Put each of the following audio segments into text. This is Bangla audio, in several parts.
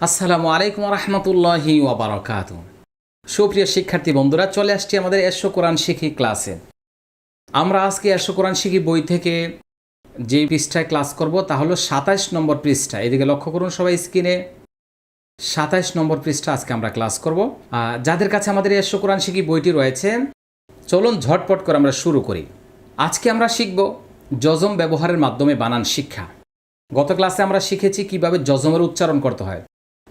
আসসালামু আলাইকুম রহমতুল্লাহি ওবরাকাত সুপ্রিয় শিক্ষার্থী বন্ধুরা, চলে আসছি আমাদের এশো কোরআন শিখি ক্লাসে। আমরা আজকে এশো কোরআন শিখি বই থেকে যে পৃষ্ঠায় ক্লাস করব, তা হলো সাতাইশ নম্বর পৃষ্ঠা। এদিকে লক্ষ্য করুন সবাই স্ক্রিনে। সাতাইশ নম্বর পৃষ্ঠা আজকে আমরা ক্লাস করব। যাদের কাছে আমাদের এশো কোরআন শিখি বইটি রয়েছে, চলুন ঝটপট করে আমরা শুরু করি। আজকে আমরা শিখব যজম ব্যবহারের মাধ্যমে বানান শিক্ষা। গত ক্লাসে আমরা শিখেছি কীভাবে যজমের উচ্চারণ করতে হয়।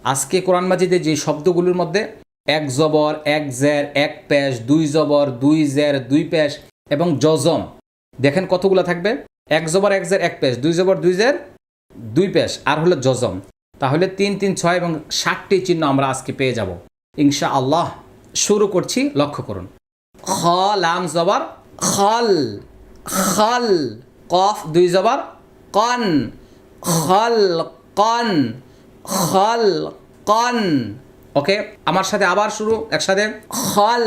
আজকে কোরআন মাজিদে যে শব্দগুলোর মধ্যে এক জবর, এক জের এক পেশ দুই জবর, দুই জের দুই পেশ এবং জজম, দেখেন কতগুলো থাকবে? এক জবর, এক জের এক পেশ দুই জবর, দুই জের দুই পেশ আর হলো জজম। তাহলে তিন তিন, ছয় এবং ষাটটি চিহ্ন আমরা আজকে পেয়ে যাব। ইনশা আল্লাহ শুরু করছি, লক্ষ্য করুন। খ, লাম, জবর, খল খল, কফ, দুই জবর, কন, খল, কন খল কন ওকে, আমার সাথে আবার শুরু, একসাথে। খল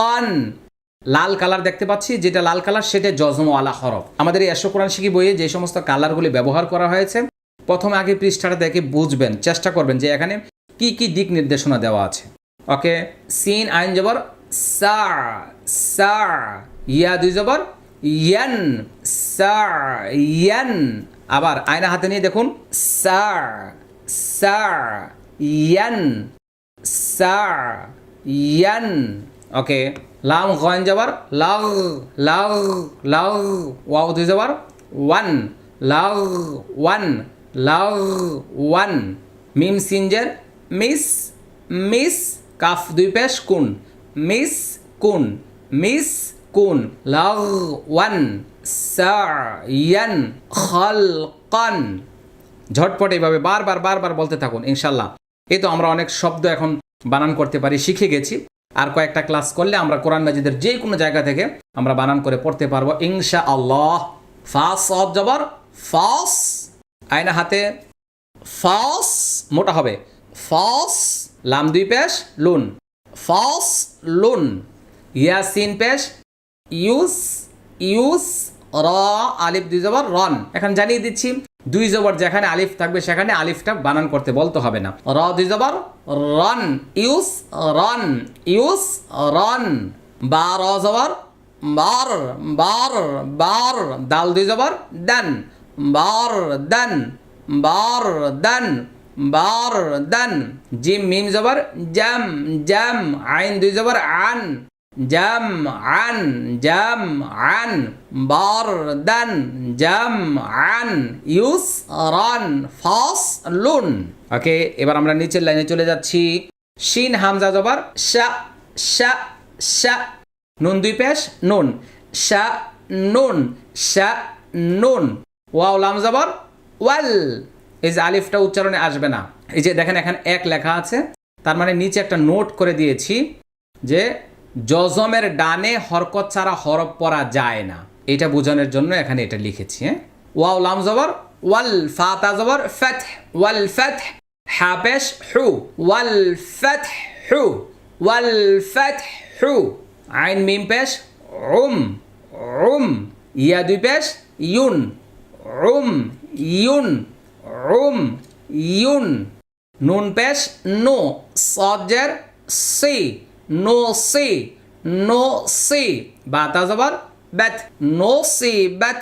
কন লাল কালার দেখতে পাচ্ছি, যেটা লাল কালার, সেটা জজমওয়ালা হরফ। আমাদের এই এশো কোরআন শিখি বইয়ে যে সমস্ত কালারগুলি ব্যবহার করা হয়েছে, প্রথমে আগে পৃষ্ঠাটা দেখে বুঝবেন, চেষ্টা করবেন যে এখানে কি কি দিক নির্দেশনা দেওয়া আছে। ওকে, সিন, আইন জবর, সা সা, ইয়া, দুই জবর, ইয়ান, সা, ইয়ান। আবার আয়না হাতে নিয়ে দেখুন, সা সা ইয়ান সা ইয়ান ওকে লাম গন যাবার লাগ লাগ লাগ ওয়াও দুই যাবার ওয়ান লাগ ওয়ান লাগ ওয়ান মিম সিনজের মিস মিস কাফ দুই পেশ কুন মিস কুন মিস কুন লাগ ওয়ান সা ইয়ান খালকান ঝটপট এইভাবে বারবার বারবার বলতে থাকুন, ইনশাল্লাহ। এই তো আমরা অনেক শব্দ এখন বানান করতে পারি, শিখে গেছি। আর কয়েকটা ক্লাস করলে আমরা কোরআন মাজিদের যে কোনো জায়গা থেকে আমরা বানান করে পড়তে পারব ইনশা আল্লাহ ফাস, অফ, জবর, ফাস, আয়না হাতে, ফাস, মোটা হবে। ফাস, লাম দুই পেশ, লুন। ফাস, লুন। ইয়াসিন পেশ, ইউস ইউস, র, আলিফ দুই জবর, রন। এখন জানিয়ে দিচ্ছি দুই জবর যেখানে আলিফ থাকবে সেখানে আলিফটা বানান করতে বলতে হবে না। র দুই জবর রন ইউস রন ইউস রন বা র জবর বার বার বার দাল দুই জবর দেন বার দেন বার দেন বার দেন জিম, মিম জবর জাম জ্যাম। আইন দুই জবর, আন। জাম আন জাম আন বার দেন জাম আন ইউস রান ফাস লুন ওকে, এবার আমরা নিচের লাইনে চলে যাচ্ছি। শিন, হামজা, জবর, শা শা শা, নুন দুই পেশ নুন, শা নুন শা, নুন। ওয়াও, লাম, জবর, ওয়াল। এই যে আলিফটা উচ্চারণে আসবে না। এই যে দেখেন, এখানে এক লেখা আছে। তার মানে নিচে একটা নোট করে দিয়েছি যে জজমের ডানে হরকত ছাড়া হরফ পড়া যায় না। এটা বোঝানোর জন্য এখানে এটা লিখেছি হ্যাঁ? ওয়াও, লাম জবর, ওয়াল ফাতা জবর, ফেথ, ওয়াল ফেথ হাপেশ হু, ওয়াল ফেথ, হু, ওয়াল ফেথ, হু, আইন, মিম পেশ, উম উম, ইয়া দুই পেশ, ইউন, উম ইউন উম, ইউন, নুন পেশ, নো সজের সি নো সি নো সি বাতা জবর বেথ নো সি বেথ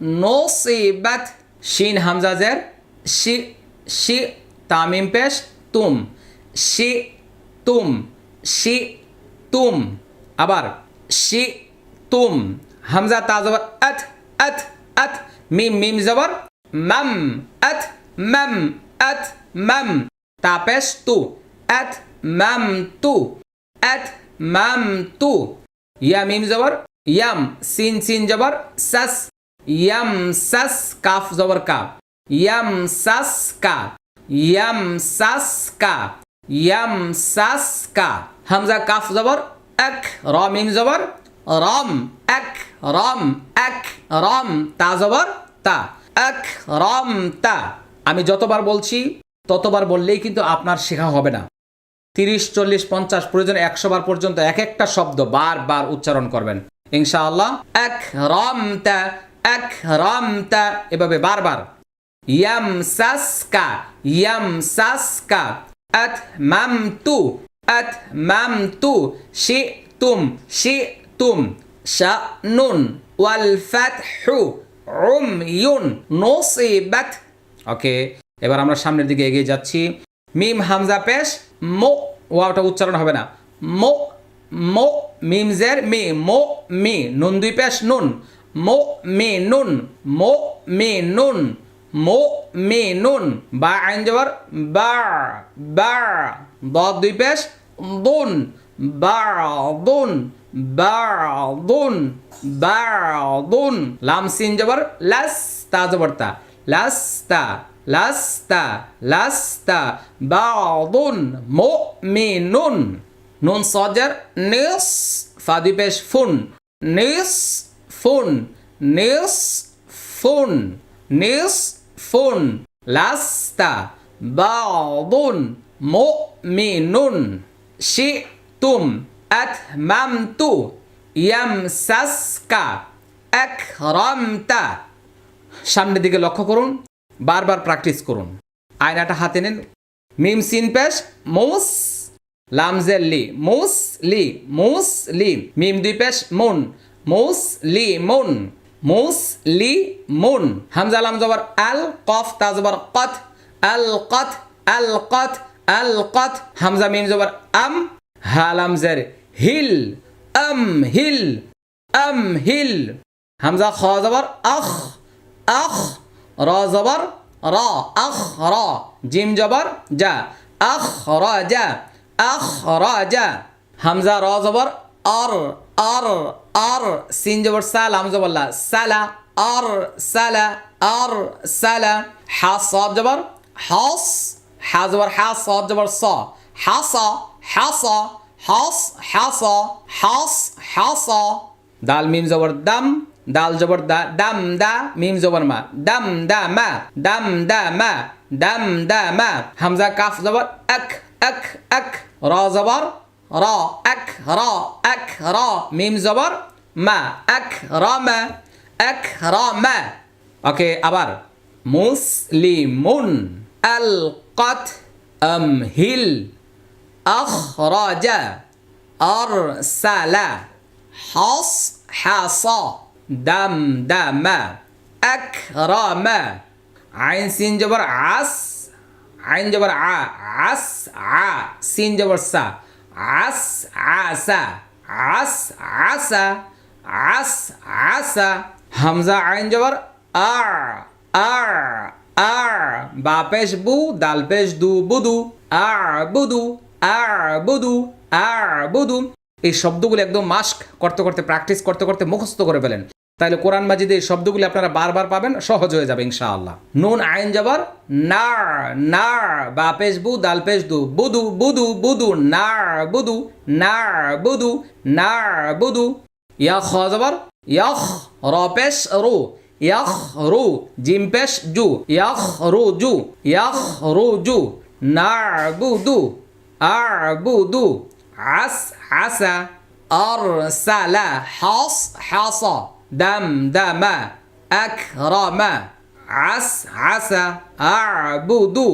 নো সি বেথ শিন হামজা জের, শি শি, তামিম পেশ, তুম, শি তুম শি, তুম, আবার, শি, তুম, হামজা তা জবর আথ আথ আথ মিম মিম জবর মাম আথ মাম আথ মাম, তা পেশ তু আথ মাম তু আথ মাম তু ইয়া মিম জবর ইয়াম সিন সিন জবর সাস ইয়াম সাস কাফ জবর কা ইয়াম সাস কা ইয়াম সাস কা ইয়াম সাস কা হামজা কাফ জবর এক র মিম জবর রম এক রম এক রম তা জবর তা এক রম তা আমি যতবার বলছি, ততবার বললেই কিন্তু আপনার শেখা হবে না। তিরিশ, চল্লিশ, পঞ্চাশ, প্রয়োজন একশো বার পর্যন্ত এক একটা শব্দ বারবার উচ্চারণ করবেন। ইনশাআল্লাহ এক রম তা এক রম তা এভাবে বারবার ইয়ামসাসকা ইয়ামসাসকা, আতমামতু আতমামতু, শিতুম শিতুম, শানুন ওয়াল ফাতহু উময়ুন, নসিবাত। ওকে, এবার আমরা সামনের দিকে এগিয়ে যাচ্ছি। মিম, হামজা, পেশ। মো ওয়াওটা উচ্চারণ হবে না। মো মো মিমজের মে, মো মে, নুন দুই পেশ নুন। মো মে নুন, মো মে নুন, মো মে নুন। বা আইন জবর বা বা দদ দুই পেশ দুন। বা দুন বা দুন বা, দুন। লাম সিন জবর লাস তা জবর তা লাস্তা। লাস্তা লাস্তা বাউদুন মুমিনুন নুন সজার নিস ফাদি পেশ ফুন নিস ফুন নিস ফুন নিস ফুন লাস্তা বাউদুন মুমিনুন শিতুম আতমামতু ইয়ামসাসকা আকরামতা সামনের দিকে লক্ষ্য করুন। বারবার প্র্যাকটিস করুন। আয়নাটা হাতে নেন। মিম সিন পেশ, মৌস লামজের লি, মৌস লি মৌস লি, মিম দুই পেশ, মুন, মৌস লি, মুন, মৌস লি, মুন। হামজা লাম জবর আল, কফ, তা জবর কত, আল কত আল কত আল কত। হামজা মিম জবর আম, হা লামজের হিল, আম হিল আম হিল। হামজা খ জবর আখ আখ র জবর র আখ র জিম জবর যা আখ র যা আখ র যা হামজা র জবর আর আর আর সিন জবর সাল হাম জবর লা সালা আর সালা আর সালা হা সব জবর হাস হা জবর হা সব জবর স হাসা হাসা হাস হাসা دال جبر دا دم دا ميم زبر ما. دم دا ما دم دا ما. دم دا ما. همزة كاف زبر أك أك أك. را زبر را أك را أك را. ميم زبر ما. أك را ما. أك را ما. أوكي أبار. مسلمون. ألقت أمهل. أخرج. أرسل. حص حصا দাম আকরামা। আইন সিন জবর আস, আইন জবর আ, আস, আ। সিন জবর সা, আস, আসা আস আসা আস, আসা। হামজা আইন জবর আর আর আর বা পেশ বু দাল পেশ দু, বুদু আর বুদু আর বুদু আর বুদু। এই শব্দগুলো একদম মাস্ক করতে করতে, প্র্যাকটিস করতে করতে মুখস্থ করে ফেলেন। তাহলে কোরআন মাজিদে এই শব্দগুলি আপনারা বারবার পাবেন, সহজ হয়ে যাবে ইনশাআল্লাহ। নুন, আইন যাবার নার নার, বা পেশ বু, দাল পেশ দু, বুদু বুদু বুদু, নার বুদু নার বুদু নার, বুদু। ইয়া খ যাবার ইয়াখ, র, পেশ, রু, ইয়াখ, রু, জিম জু, ইয়াখ, রু, জু, ইয়াখ, রু, জু নারবুদু আরবুদু আস, আসা আরসালা হাস, হাসা দাম দামা আকরামা আস আসা আরবুদু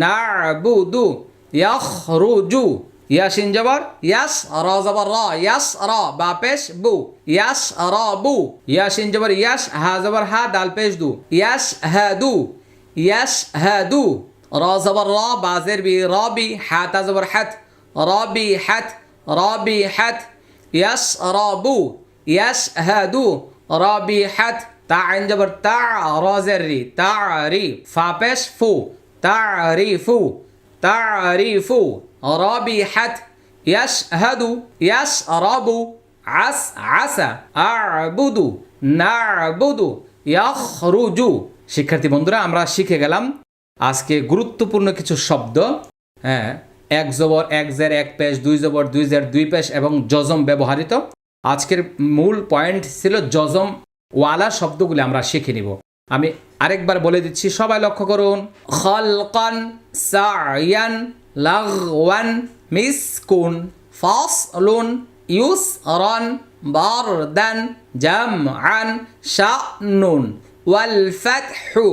নারবুদু ইয়াখরুজু ইয়াসিন জবর ইয়াস র জবর র ইয়াস র বা পেশ বু ইয়াস র বু ইয়াসিন জবর ইয়াস হা জবর হা দাল পেশ দু ইয়াস হাদু ইয়াস হাদু র জবর র বাজের বি রবি হাত জবর হাত রবি হাত রবি হাত ইয়াস রবু ইয়াস হাদু রবি হাত তা আইন জবর তা রজের রি তা রি ফা পেশ ফু তা রি ফু তা রি ফু রবি হাত ইয়াস হাদু ইয়াস রবু আস আসা আবুদু, নাবুদু, ইয়াখরুজু। শিক্ষার্থী বন্ধুরা, আমরা শিখে গেলাম আজকে গুরুত্বপূর্ণ কিছু শব্দ। হ্যাঁ এক জবর, এক জের, এক পেশ, দুই জবর, দুই জের, দুই পেশ এবং যজম ব্যবহৃত আজকের মূল পয়েন্ট ছিল জজম ওয়ালা শব্দগুলি আমরা শিখে নিব। আমি আরেকবার বলে দিচ্ছি, সবাই লক্ষ্য করুন। খলকন সায়ান লাগওয়ান মিসকুন ফাসলুন ইউস রন বারদান জাম আন শানুন ওয়াল ফাতহু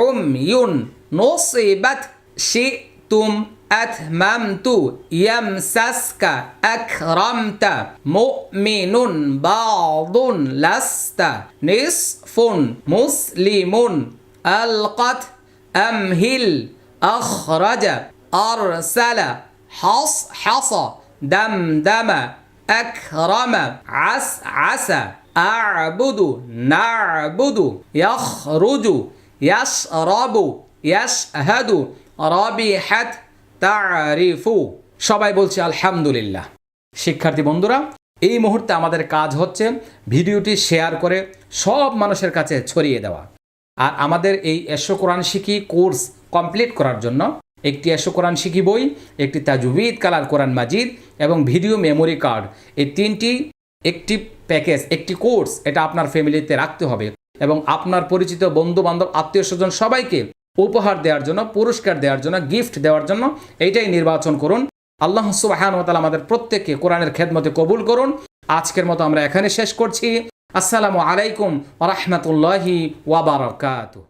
উময়ুন নসিবাত শিতুম। أتممت يمسسك أكرمت. مؤمن بعض لست. نصف مسلم ألقت أمهل أخرج. أرسل حص حص. دمدم أكرم. عس عسى أعبد نعبد. يخرج يشرب يشهد. ربحت তারিফু। সবাই বলছে, আলহামদুলিল্লাহ। শিক্ষার্থী বন্ধুরা, এই মুহূর্তে আমাদের কাজ হচ্ছে ভিডিওটি শেয়ার করে সব মানুষের কাছে ছড়িয়ে দেওয়া। আর আমাদের এই এশো কোরআন শিখি কোর্স কমপ্লিট করার জন্য একটি এশো কোরআন শিখি বই, একটি তাজুবিদ, কালার কোরআন মাজিদ এবং ভিডিও মেমোরি কার্ড, এই তিনটি একটি প্যাকেজ, একটি কোর্স, এটা আপনার ফ্যামিলিতে রাখতে হবে এবং আপনার পরিচিত বন্ধু বান্ধব আত্মীয় স্বজন সবাইকে উপহার দেওয়ার জন্য, পুরস্কার দেওয়ার জন্য গিফট দেওয়ার জন্য এইটাই নির্বাচন করুন। আল্লাহ সুবাহানতাল আমাদের প্রত্যেককে কোরআনের খেদমতে কবুল করুন। আজকের মতো আমরা এখানে শেষ করছি। আসসালামু আলাইকুম রহমতুল্লাহি ওয়াবারকাত